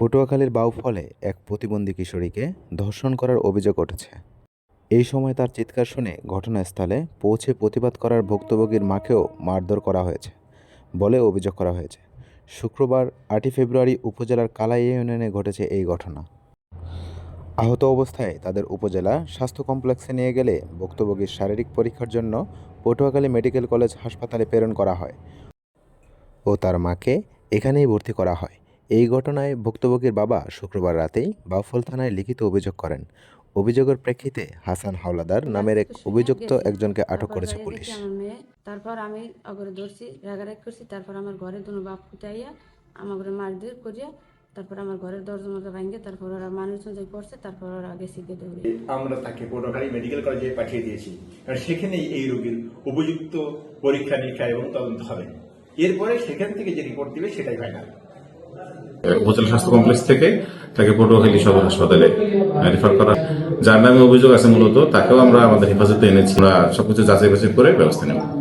পটুয়াখালীর বাউফলে এক প্রতিবন্ধী কিশোরীকে ধর্ষণ করার অভিযোগ উঠেছে। এই সময় তার চিৎকার শুনে ঘটনাস্থলে পৌঁছে প্রতিবাদ করার ভুক্তভোগীর মাকেও মারধর করা হয়েছে বলে অভিযোগ করা হয়েছে। শুক্রবার আটই ফেব্রুয়ারি উপজেলার কালাই ইউনিয়নে ঘটেছে এই ঘটনা। আহত অবস্থায় তাদের উপজেলা স্বাস্থ্য কমপ্লেক্সে নিয়ে গেলে ভুক্তভোগীর শারীরিক পরীক্ষার জন্য পটুয়াখালী মেডিকেল কলেজ হাসপাতালে প্রেরণ করা হয় ও তার মাকে এখানেই ভর্তি করা হয়। এই ঘটনায় ভুক্তভোগীর বাবা শুক্রবার রাতেই বাউফল থানায় লিখিত অভিযোগ করেন। অভিযোগের প্রেক্ষিতে হাসান হাওলাদার নামের এক অভিযুক্ত একজনকে আটক করেছে পুলিশ। মেয়ে তারপর আমি অগরে ধরছি রাগারাগ করছি তারপর আমার ঘরে দুনো বাপ ফুটাইয়া আমার ঘরে মারধর করিয়া তারপর আমার ঘরের দরজা মজা ভাঙ্গে তারপর ওরা মানুষজন যে পড়ছে তারপর ওরা আগে শিখে দৌড়ে আমরা তাকে পটুয়াখালী মেডিকেল কলেজে পাঠিয়ে দিয়েছি। কারণ সেখানেই এই রোগীর উপযুক্ত পরীক্ষা নিরীক্ষা এবং তদন্ত হবে। এরপরে সেখান থেকে যে রিপোর্ট দিবে সেটাই ফাইনাল উপজেলা স্বাস্থ্য কমপ্লেক্স থেকে তাকে পটুয়াখালী সদর হাসপাতালে রেফার করা। যার নামে অভিযোগ আছে মূলত, তাকেও আমরা আমাদের হেফাজতে এনেছি। আমরা সবকিছু যাচাই বাছাই করে ব্যবস্থা নেব।